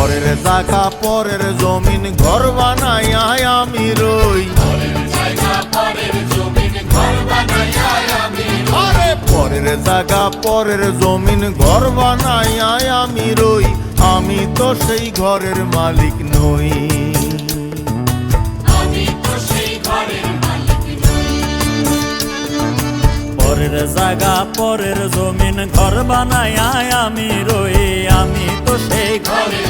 পরের জায়গা, পরের জমিন, ঘর বানাই আমি রই। পরের জায়গা, পরের জমিন, ঘর বানাই আমি রই। আমি তো সেই ঘরের মালিক নই। পরের জায়গা, পরের জমিন, ঘর বানাই আমি রই। আমি তো সেই ঘরে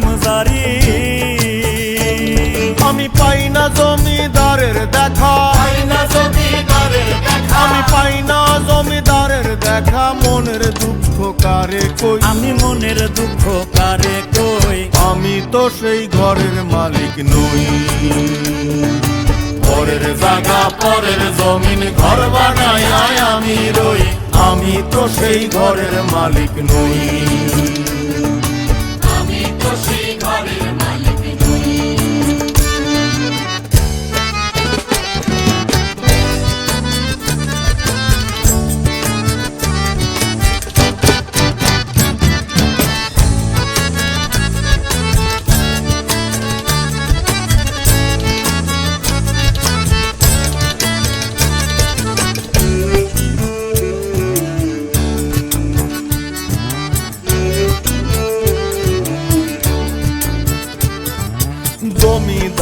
কারে কই? আমি মনের দুঃখ কারে কই? আমি তো সেই ঘরের মালিক নই। পরের জায়গা পরের জমিন ঘর বানাই আমি রই। আমি তো সেই ঘরের মালিক নই।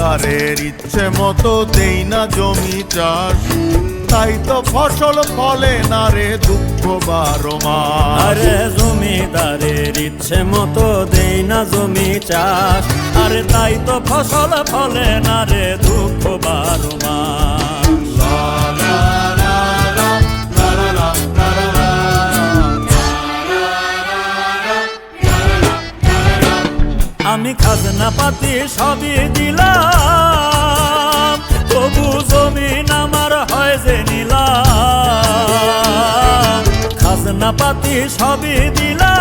জমিদারের ইচ্ছে মতো দেই না জমি চাষ। তাই তো ফসল ফলে না রে দুঃখ বারো আরে জমিদারের ইচ্ছে মতো দেই না জমি চাষ। আরে তাই তো ফসল ফলে না রে দুঃখ বারো মাস। খাজনা পাতি সবই দিলাম। তবু জমিন আমার হয় যে নিলাম। খাজনা পাতি সবই দিলাম।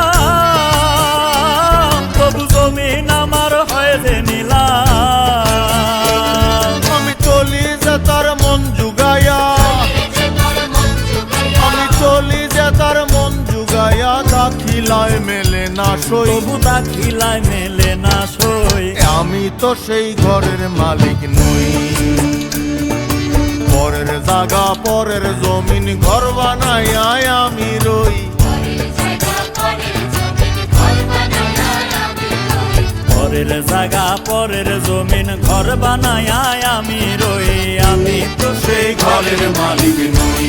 তবু জমিন আমার হয় যে নিলাম। দাখিলায় মেলে না সই। তবু তা খিলায় মেলে না সই। আমি তো সেই ঘরের মালিক নই। পরের জায়গা পরের জমিন ঘর বানাই আমি রই। পরের জায়গা পরের জমিন ঘর বানায় আমি রই। আমি তো সেই ঘরের মালিক নই।